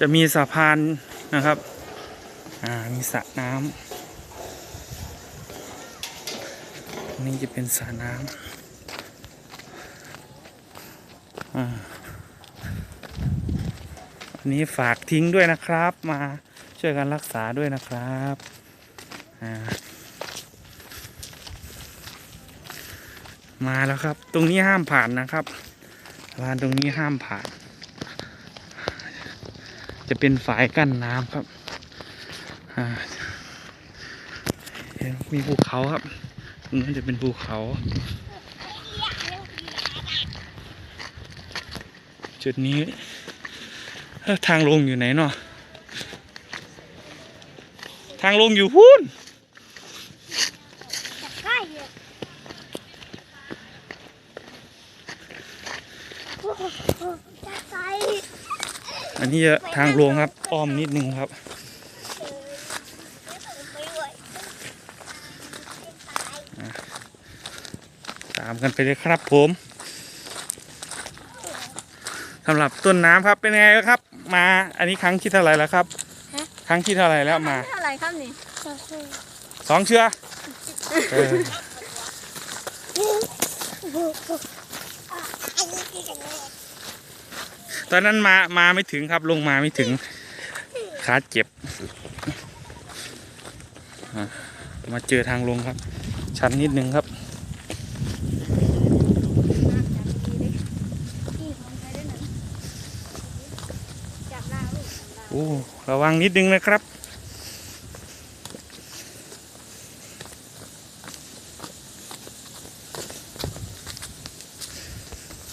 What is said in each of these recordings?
จะมีสะพานนะครับ อ่า มีสระน้ำนนี่จะเป็นสระน้ำอ่าอันนี้ฝากทิ้งด้วยนะครับ มาช่วยกันรักษาด้วยนะครับ อ่า มาแล้วครับ ตรงนี้ห้ามผ่านนะครับลานตรงนี้ห้ามผ่าน จะเป็นฝายกั้นน้ำครับมีภูเขาครับตรงนั้นจะเป็นภูเขาจุดนี้ทางลงอยู่ไหนเนาะทางลงอยู่พูนจะใกล้เลยโอ้ อันนี้จะทางลงครับ อ้อมนิดนึงครับไม่ไหวตามกันไปเลยครับผมสำหรับต้นน้ำครับเป็นไงครับ มาอันนี้ครั้งที่เท่าไหร่แล้วครับ ครั้งที่เท่าไหร่แล้วมาเท่าไหร่ครับนี่สองเชือเออ ตอนนั้นมามาไม่ถึงครับลงมาไม่ถึงขาเจ็บ มาเจอทางลงครับ ชันนิดนึงครับโอ้ระวังนิดนึงนะครับ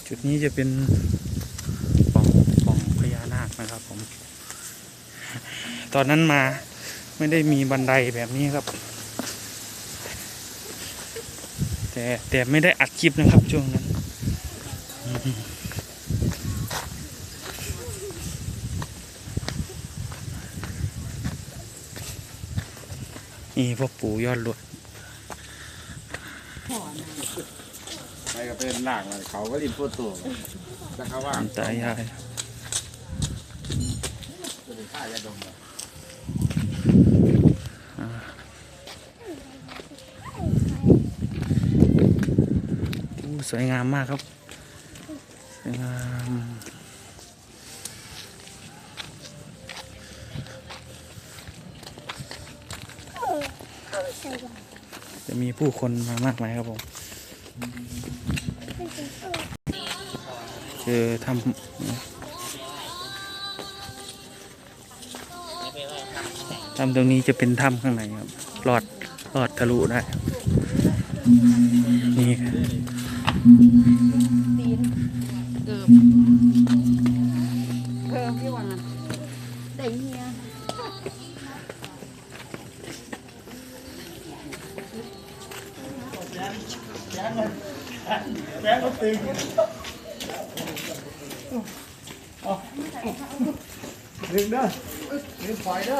จุดนี้จะเป็นปล่องปล่องพญา นาคนะครับผม ตอนนั้นมาไม่ได้มีบันไดแบบนี้ครับ แต่แต่ไม่ได้อัดคลิปนะครับช่วงนั้นนี่พ่อปู่ยอดรวดไปก็เป็นหลังเขาก็ริมพูดตัวแล้วเขาว่าตายายจะเป็น ข้ายาดมเลยสวยงามมากครับ สวยงามจะมีผู้คนมามากมายครับผมเจอทำ ทำตรงนี้จะเป็นถ้ำข้างในครับลอดลอดทะลุได้นี่เกิบเกิบพี่วังอะได้เฮียดึงเด้อดึงปล่อยเด้อ